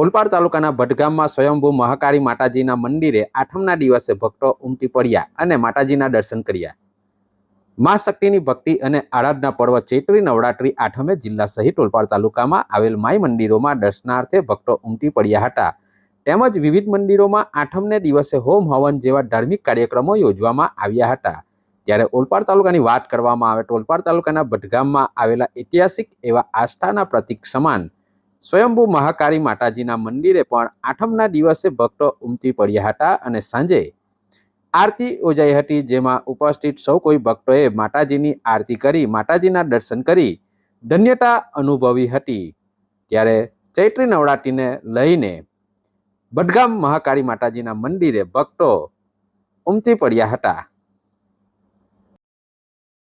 ઓલપાડ તાલુકાના ભટગામમાં સ્વયંભૂ મહાકાળી માતાજીના મંદિરે આઠમના દિવસે ભક્તો ઉમટી પડ્યા અને માતાજીના દર્શન કર્યા. મા શક્તિની ભક્તિ અને આરાધના પર્વ ચૈત્રી નવરાત્રી આઠમે જિલ્લા સહિત ઓલપાડ તાલુકામાં આવેલ માઈ મંદિરોમાં દર્શનાર્થે ભક્તો ઉમટી પડ્યા હતા. તેમજ વિવિધ મંદિરોમાં આઠમને દિવસે હોમ હવન જેવા ધાર્મિક કાર્યક્રમો યોજવામાં આવ્યા હતા. ત્યારે ઓલપાડ તાલુકાની વાત કરવામાં આવે તો ઓલપાડ તાલુકાના ભટગામમાં આવેલા ઐતિહાસિક એવા આસ્થાના પ્રતિક સમાન સ્વયંભૂ મહાકાળી માતાજીના મંદિરે પણ આઠમના દિવસે ભક્તો ઉમટી પડ્યા હતા અને સાંજે આરતી યોજાઈ હતી, જેમાં ઉપસ્થિત સૌ કોઈ ભક્તોએ માતાજીની આરતી કરી, માતાજીના દર્શન કરી, ધન્યતા અનુભવી હતી. ત્યારે ચૈત્રી નવરાત્રિને લઈને બડગામ મહાકાળી માતાજીના મંદિરે ભક્તો ઉમટી પડ્યા હતા.